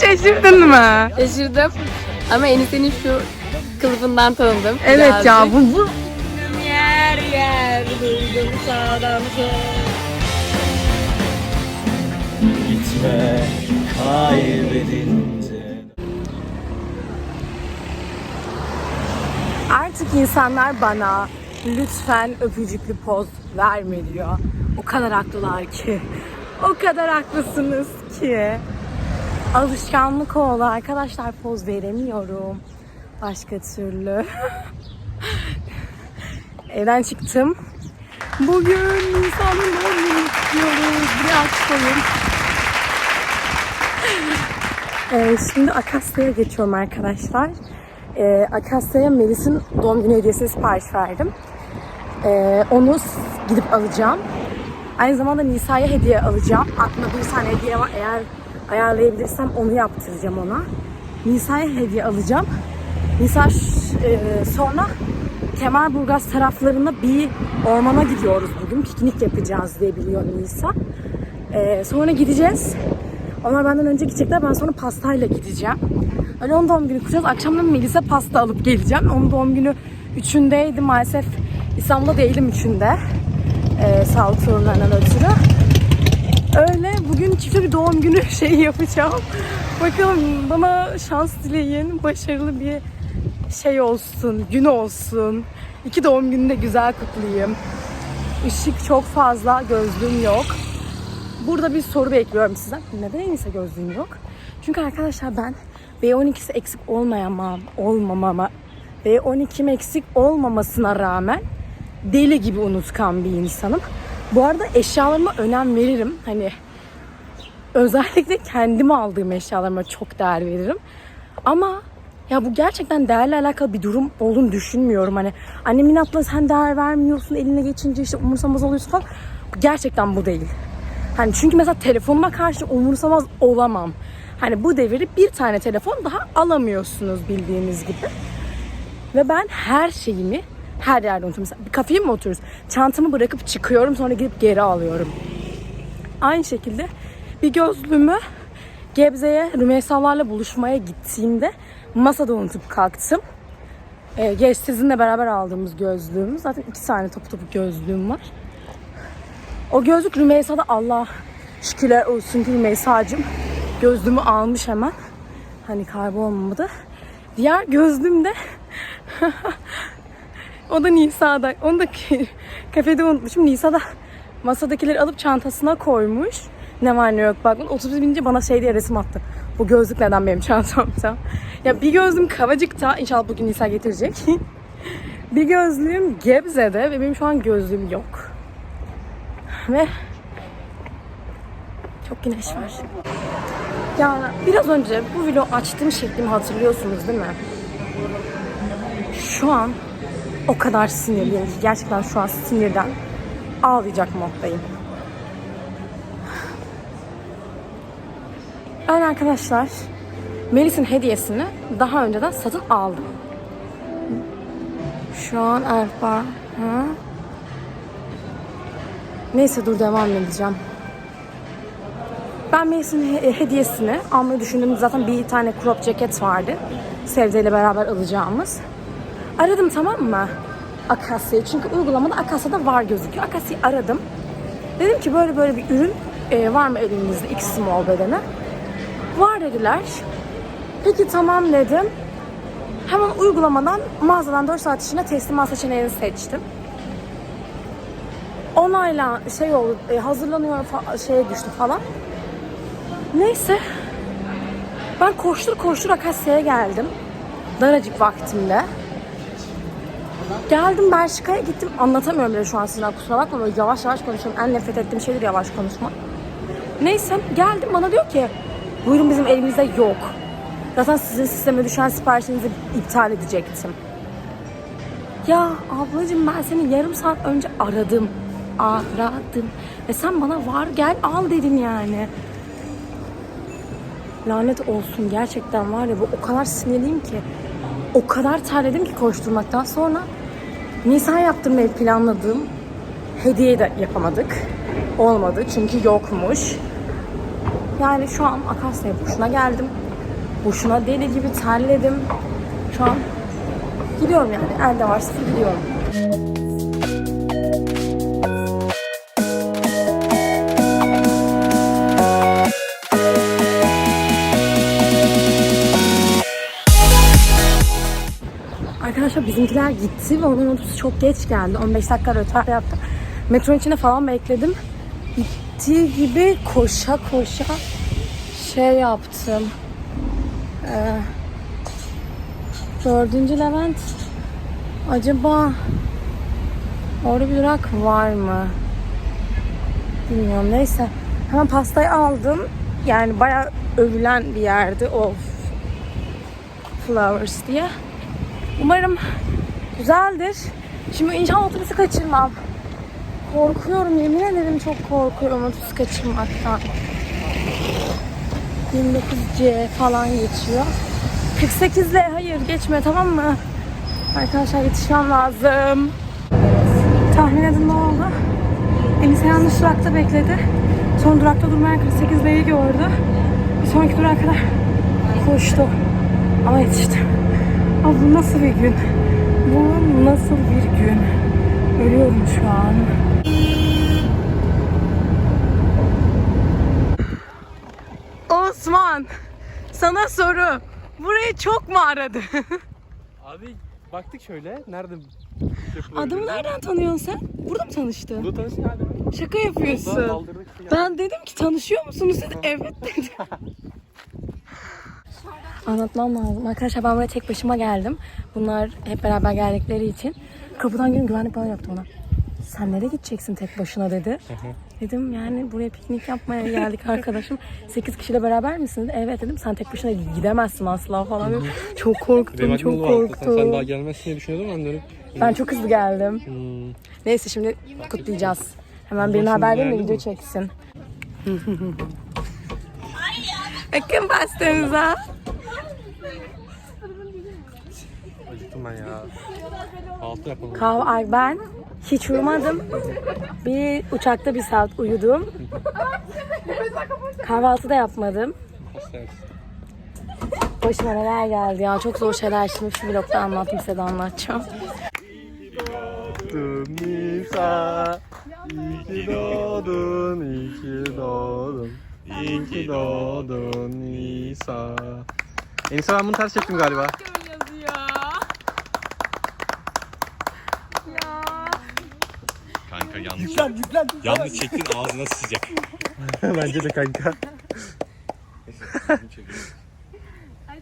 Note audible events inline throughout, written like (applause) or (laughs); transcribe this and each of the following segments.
Şaşırdın mı? Şaşırdım. Ama Enise'nin şu kılıfından tanıdım. Evet ya birazcık. bu bu Yer yer duydum sağdan Gitme kaybedince Artık insanlar bana lütfen öpücüklü poz verme diyor. O kadar haklılar ki. O kadar haklısınız ki. Alışkanlık oldu arkadaşlar poz veremiyorum. Başka türlü. (laughs) Evden çıktım. Bugün Nisan'ın doğum gününü kutluyoruz. Buraya aç koyun. Ee, şimdi Akasya'ya geçiyorum arkadaşlar. Ee, Akasya'ya Melis'in doğum günü hediyesini sipariş verdim. Ee, onu gidip alacağım. Aynı zamanda Nisa'ya hediye alacağım. Aklımda bir tane hediye var. Eğer ayarlayabilirsem onu yaptıracağım ona. Nisa'ya hediye alacağım. Nisa e, sonra Kemerburgaz taraflarında bir ormana gidiyoruz bugün. Piknik yapacağız diye biliyor Nisa. Ee, sonra gideceğiz. Onlar benden önce gidecekler. Ben sonra pastayla gideceğim. Öyle onun doğum günü kutlayacağız. Akşam da Melis'e pasta alıp geleceğim. Onun doğum günü üçündeydi. Maalesef İstanbul'da değilim üçünde. Ee, sağlık sorunlarından ötürü. Öyle bugün çiftli bir doğum günü (laughs) şeyi yapacağım. Bakalım bana şans dileyin. Başarılı bir şey olsun, gün olsun. İki doğum gününü de güzel kutlayayım. Işık çok fazla, gözlüğüm yok. Burada bir soru bekliyorum sizden. Neden en iyisi gözlüğüm yok? Çünkü arkadaşlar ben B12'si eksik olmayamam, olmamama, B12'm eksik olmamasına rağmen deli gibi unutkan bir insanım. Bu arada eşyalarıma önem veririm. Hani özellikle kendim aldığım eşyalarıma çok değer veririm. Ama ya bu gerçekten değerle alakalı bir durum olduğunu düşünmüyorum. Hani annemin abla sen değer vermiyorsun eline geçince işte umursamaz oluyorsun falan. Gerçekten bu değil. Hani çünkü mesela telefonuma karşı umursamaz olamam. Hani bu deviri bir tane telefon daha alamıyorsunuz bildiğiniz gibi. Ve ben her şeyimi her yerde unutuyorum. Mesela bir kafeye mi oturuyoruz? Çantamı bırakıp çıkıyorum sonra gidip geri alıyorum. Aynı şekilde bir gözlüğümü Gebze'ye Rümeysalarla buluşmaya gittiğimde masada unutup kalktım. Ee, geç sizinle beraber aldığımız gözlüğümüz. Zaten iki tane topu topu gözlüğüm var. O gözlük Rümeysa'da Allah şükürler olsun ki Rümeysa'cığım gözlüğümü almış hemen. Hani kaybolmamadı. Diğer gözlüğüm de (laughs) o da Nisa'da. Onu da (laughs) kafede unutmuşum. Nisa'da masadakileri alıp çantasına koymuş. Ne var ne yok bakın. Otobüs binince bana şey diye resim attı. Bu gözlük neden benim çantamda? (laughs) Ya bir gözlüğüm Kavacık'ta. İnşallah bugün Nisa getirecek. (laughs) bir gözlüğüm Gebze'de ve benim şu an gözlüğüm yok. Ve çok güneş var. Ya biraz önce bu vlog açtığım şeklimi hatırlıyorsunuz değil mi? Şu an o kadar sinirliyim ki gerçekten şu an sinirden ağlayacak moddayım. Ben arkadaşlar Melis'in hediyesini daha önceden satın aldım. Şu an Erfa. Neyse dur devam edeceğim. Ben Melis'in he- hediyesini almayı düşündüğüm zaten bir tane crop ceket vardı. Sevde ile beraber alacağımız. Aradım tamam mı? Akasya'yı. Çünkü uygulamada Akasya'da var gözüküyor. Akasya'yı aradım. Dedim ki böyle böyle bir ürün e, var mı elinizde X small bedeni? Var dediler. Peki tamam dedim. Hemen uygulamadan mağazadan 4 saat içinde teslimat seçeneğini seçtim. Onayla şey oldu, e, hazırlanıyor şeye düştü falan. Neyse. Ben koştur koştur Akasya'ya geldim. Daracık vaktimde. Geldim Belçika'ya gittim. Anlatamıyorum bile şu an sizden kusura bakma. Böyle yavaş yavaş konuşuyorum. En nefret ettiğim şeydir yavaş konuşmak. Neyse geldim bana diyor ki buyurun bizim elimizde yok. Zaten sizin sisteme düşen siparişinizi iptal edecektim. Ya ablacığım ben seni yarım saat önce aradım. Aradım. Ve sen bana var gel al dedin yani. Lanet olsun gerçekten var ya bu o kadar sinirliyim ki. O kadar terledim ki koşturmaktan sonra Nisan yaptırmayı planladığım hediye de yapamadık. Olmadı çünkü yokmuş. Yani şu an Akasya boşuna geldim. boşuna deli gibi terledim. Şu an gidiyorum yani. Elde var sıfır gidiyorum. Arkadaşlar bizimkiler gitti ve onun otobüsü çok geç geldi. 15 dakika rötar yaptı. Metronun içinde falan bekledim. Gittiği gibi koşa koşa şey yaptım. Ee, dördüncü Levent acaba orada bir durak var mı? Bilmiyorum neyse. Hemen pastayı aldım. Yani bayağı övülen bir yerdi o Flowers diye. Umarım güzeldir. Şimdi inşallah otobüsü kaçırmam. Korkuyorum yemin ederim çok korkuyorum otobüsü kaçırmaktan. 29C falan geçiyor. 48'le hayır geçme tamam mı? Arkadaşlar yetişmem lazım. Tahmin edin ne oldu? Enis yanlış durakta bekledi. Son durakta durmayan 48L'yi gördü. Bir sonraki durağa kadar koştu. Ama yetiştim. Ama bu nasıl bir gün? Bu nasıl bir gün? Ölüyorum şu an. Osman, sana soru. Burayı çok mu aradı? (laughs) Abi baktık şöyle. Nerede? Adamı nereden tanıyorsun sen? Burada mı tanıştın? Bu tanıştık abi. Şaka yapıyorsun. Ben dedim ki tanışıyor musunuz? Dedi (laughs) evet dedi. (laughs) Anlatmam lazım. Arkadaşlar ben buraya tek başıma geldim. Bunlar hep beraber geldikleri için. Kapıdan gelin güvenlik bana yaptı ona. Sen nereye gideceksin tek başına dedi. Dedim yani buraya piknik yapmaya geldik arkadaşım. 8 kişiyle beraber misin? Dedi. Evet dedim sen tek başına gidemezsin asla falan. dedim. Çok korktum, çok korktum. Sen daha gelmezsin diye düşünüyordum ben dönüp. Ben çok hızlı geldim. Hmm. Neyse şimdi kutlayacağız. Hemen birine haber verin de video çeksin. (laughs) Bakın pastamıza. Ben ya. Altı yapalım. Kahve ay ben hiç uyumadım. Bir uçakta bir saat uyudum. Kahvaltı da yapmadım. Başıma neler geldi ya. Çok zor şeyler şimdi şu vlogda anlattım size de anlatacağım. Doğdun Nisa. İyi ki doğdun, iyi ki doğdun. İyi ki doğdun Nisa. Enisa ben bunu ters çektim galiba. Kanka yanlış. Yanlış çektin ağzına sıcak. (laughs) Bence de kanka.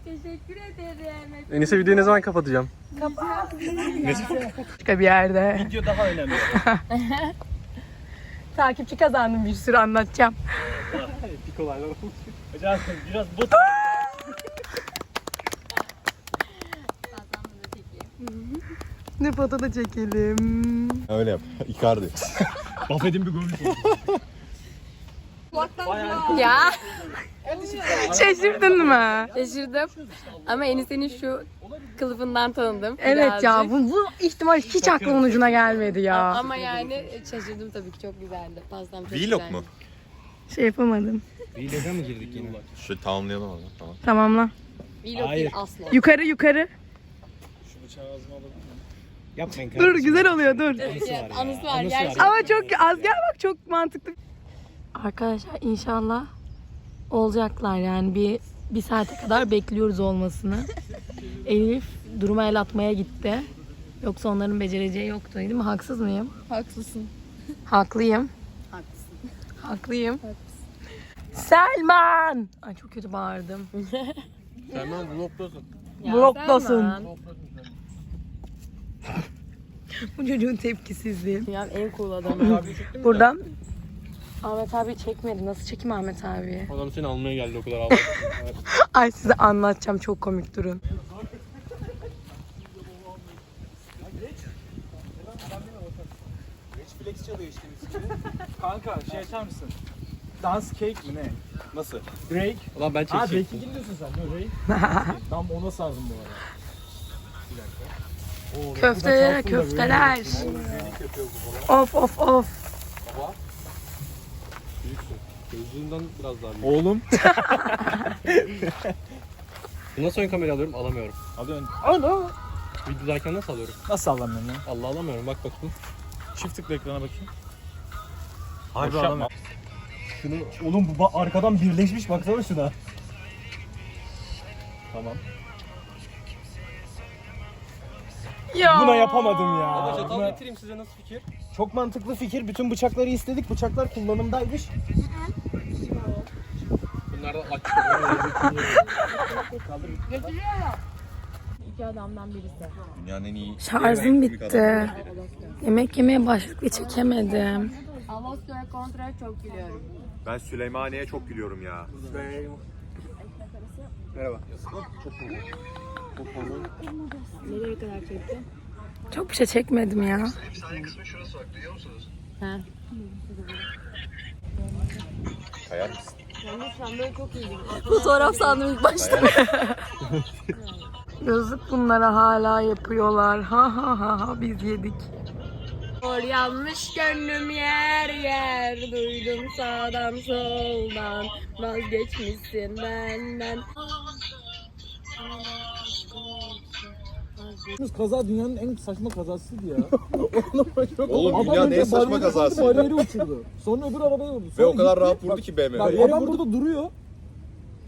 Teşekkür ederim. Enisa videoyu ne zaman kapatacağım? Başka bir yerde. Video daha önemli. (laughs) Takipçi kazandım bir sürü anlatacağım. Pik olaylar Hocam biraz bot. Ne foto da çekelim. Öyle yap. Icardi. (laughs) Buffett'in bir golü. Ya Şaşırdın mı? şaşırdım. Ama Enise'nin şu kılıfından tanıdım. Evet ya birazcık. bu, bu ihtimal hiç aklımın ucuna gelmedi ya. Ama yani şaşırdım tabii ki çok güzeldi. Pastam çok Vlog güzeldi. mu? Şey yapamadım. Vlog'a mı girdik yine? Şöyle tamamlayalım o zaman. Tamam. Tamamla. Vlog değil asla. Yukarı yukarı. Yapmayın Dur güzel oluyor dur. Evet, anısı var gerçekten. Ama çok az gel bak çok mantıklı. Arkadaşlar inşallah olacaklar yani bir bir saate kadar bekliyoruz olmasını. (laughs) Elif duruma el atmaya gitti. Yoksa onların becereceği yoktu değil mi? Haksız mıyım? Haklısın. Haklıyım. Haklısın. Haklıyım. Selman! Ay çok kötü bağırdım. (laughs) Selman vlogdasın. Ya Bloklasın. Selman. Bu çocuğun tepkisizliği. Ya en cool adamı. Buradan Ahmet abi çekmedi. Nasıl çekeyim Ahmet abi? Adam seni almaya geldi o kadar aldı. (laughs) Ay size anlatacağım çok komik durun. Kanka şey açar mısın? Dance cake mi ne? Nasıl? Drake. Ulan ben Aa çekecektim. Drake'i dinliyorsun sen? Drake. (laughs) Tam ona sardım bu arada. Oo, Köfteler, full Of of of. Gözlüğünden biraz daha büyük. Oğlum. (laughs) Nasıl ön kamera alıyorum? Alamıyorum. Alıyorsun. Ana! Videodayken nasıl alıyorum? Nasıl alamıyorsun lan? Allah alamıyorum. Bak bakayım. Çift tıkla ekrana bakayım. Harbi Boş yapma. alamıyorum. Şunu, oğlum bu ba- arkadan birleşmiş baksana şuna. Tamam. Ya. Buna yapamadım ya. Ama çatal Buna- getireyim size nasıl fikir? Çok mantıklı fikir. Bütün bıçakları istedik. Bıçaklar kullanımdaymış. Bunlardan aç. İki adamdan birisi. Dünyanın en iyi... Şarjım bitti. Yemek yemeye başladık ve çekemedim. Avosya kontra çok gülüyorum. Ben Süleymaniye'ye çok gülüyorum ya. Nereye kadar çekti? Çok bir şey çekmedim ya. Ha. Kayar mısın? Sen böyle çok iyi Fotoğraf sandım ilk başta. Yazık bunlara hala yapıyorlar. Ha ha ha ha biz yedik. Or yanmış gönlüm yer yer Duydum sağdan soldan Vazgeçmişsin benden kaza dünyanın en saçma kazasıydı ya. (laughs) Oğlum Adam dünyanın en saçma bariyeri- kazasıydı. Bariyeri uçurdu. Sonra öbür arabaya vurdu. Ve Sonra o kadar gitti, rahat vurdu bak- ki BMW. Bak adam burada duruyor.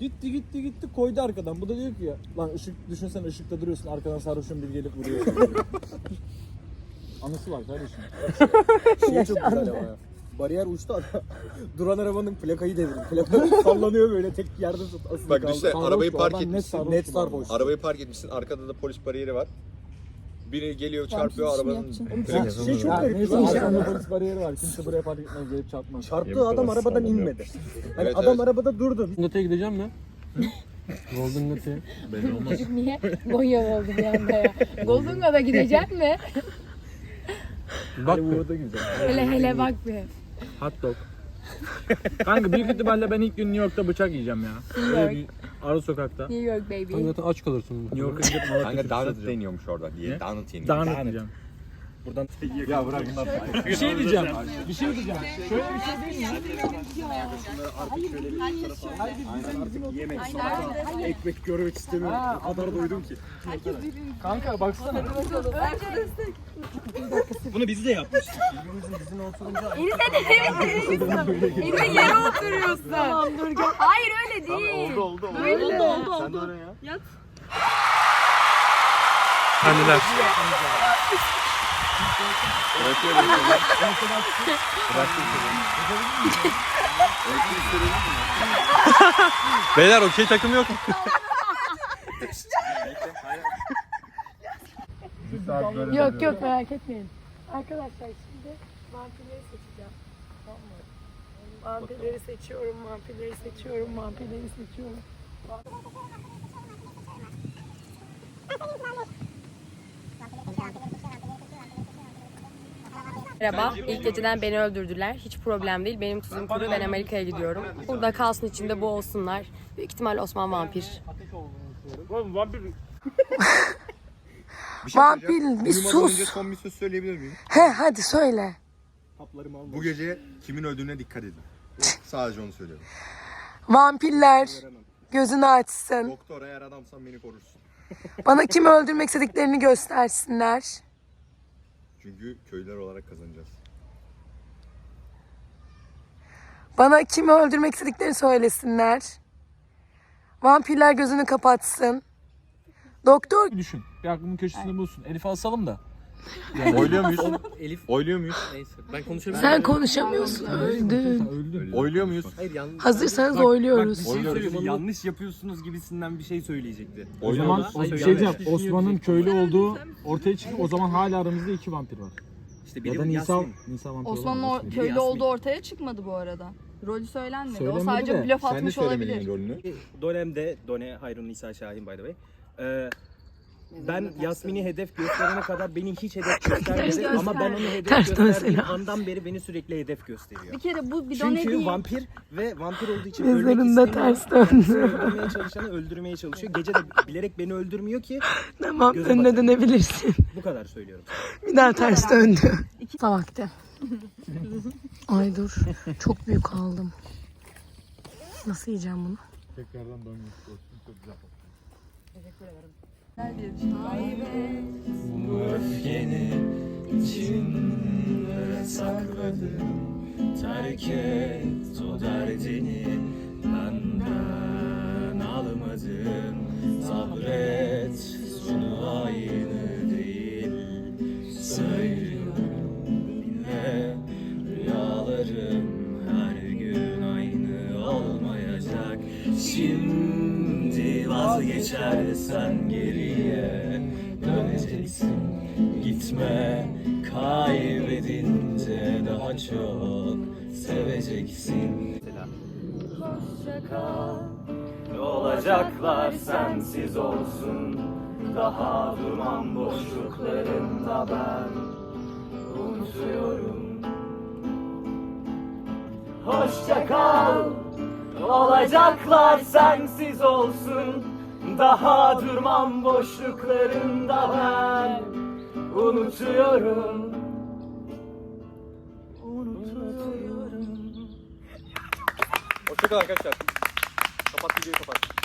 Gitti gitti gitti koydu arkadan. Bu da diyor ki ya lan ışık düşünsene ışıkta duruyorsun arkadan sarhoşun bir gelip vuruyor. (laughs) Anısı var kardeşim. (laughs) Şey çok güzel ama ya. Bariyer uçtu. (laughs) Duran arabanın plakayı devirdi. Plaka (laughs) sallanıyor böyle tek yerde asılı Bak kaldı. işte arabayı park adam, etmişsin. Net sarhoş. Arabayı park etmişsin. Arkada da polis bariyeri var. Biri geliyor çarpıyor arabanın Ya, şey çok garip. neyse, Arkada inşallah. polis bariyeri var. Kimse buraya park etmez gelip çarpmaz. Çarptığı adam arabadan inmedi. Hani Evet, adam evet. arabada durdu. Gata'ya gideceğim mi? (laughs) Golden Gata'ya. Çocuk niye Gonya oldu bir anda ya Gozunga'da gidecek mi? Bak da güzel. Hele hele bak bir Hot dog. Kanka büyük ihtimalle ben ilk gün New York'ta bıçak yiyeceğim ya. Böyle bir ara sokakta. New York baby Sen zaten aç kalırsın. New York'a gidip Malatya Kanka deniyormuş orada diye. Ne? Donut yeniyor. Donut yiyeceğim. Buradan (laughs) ya bırak bunlar. Bir şey diyeceğim. Bir şey diyeceğim. Şöyle bir şey değil mi? Ekmek görmek istemiyorum. O kadar doydum ki. Kanka baksana. Bunu biz de yapmıştık. Yine yere oturuyorsun Hayır öyle değil Oldu oldu. Böyle oldu Sen de öyle ya. Anneler. Beyler okey takım yok. Yok yok merak etmeyin. Arkadaşlar şimdi vampirleri seçeceğim. Tamam mı? Vampirleri seçiyorum, vampirleri seçiyorum, vampirleri seçiyorum. Merhaba. İlk geceden beni öldürdüler. Hiç problem değil. Benim tuzum kuru. Ben Amerika'ya gidiyorum. Burada kalsın içinde boğulsunlar. Büyük ihtimal Osman vampir. (laughs) Bir şey Vampir, söyleyeceğim. bir Uyumadan sus. önce son bir söz söyleyebilir miyim? He hadi söyle. Bu gece kimin öldüğüne dikkat edin. Sadece onu söylüyorum. Vampirler gözünü açsın. Doktor eğer adamsan beni korursun. Bana kimi öldürmek istediklerini göstersinler. Çünkü köylüler olarak kazanacağız. Bana kimi öldürmek istediklerini söylesinler. Vampirler gözünü kapatsın. Doktor Düşün. Bir aklımın köşesinde bulsun. Elif'i asalım da. Oyluyor muyuz? Elif Oyluyor muyuz? neyse ben konuşabilirim. sen konuşamıyorsun öldün. Öldü. Oyluyor muyuz? Hayır yanlış. Hazırsanız Bak, oyluyoruz. Bak, bir şey Oyluyoruz. söyleyeyim. Yanlış yapıyorsunuz gibisinden bir şey söyleyecekti. O zaman Oyluyoruz. bir şey diyeceğim. Osman'ın köylü olduğu ortaya çıkıp o zaman hala aramızda iki vampir var. İşte Ya biri da Nisa. Nisa vampir Osman'ın olamaz. o köylü Yasmin. olduğu ortaya çıkmadı bu arada. Rolü söylenmedi. Söylenmedi o sadece de, blöf Sen de atmış söylemedin olabilir. rolünü. Dönemde Done Hayrun Nisa Şahin by the way. Ee, ben Yasmin'i hedef gösterene kadar beni hiç hedef (laughs) göstermedi ama ben onu hedef Ters gösterdiğim andan beri beni sürekli hedef gösteriyor. Bir kere bu bidon Çünkü değil. vampir ve vampir olduğu için ölmek Mezarında istemiyor. ters döndü. Öldürmeye çalışanı öldürmeye çalışıyor. Gece de bilerek beni öldürmüyor ki (laughs) Tamam Gözüm önüne batıyor. dönebilirsin. bu kadar söylüyorum. Bir daha ters döndü. Vakti. (laughs) Ay dur. Çok büyük aldım. Nasıl yiyeceğim bunu? Tekrardan dönüyor. Çok güzel. Bu öfkeni içimde sakladım Terk et o derdini. Benden almadın Sabret sonu aynı değil. Söylüyorum dinle Rüyalarım her gün aynı olmayacak. Şimdi vazgeçersen geriye Olacaklar sensiz olsun. Daha durmam boşluklarında ben Unutuyorum. Hoşça kal Olacaklar sensiz olsun. Daha durmam boşluklarında ben Unutuyorum Hoşçakalın arkadaşlar. Kapat videoyu kapat.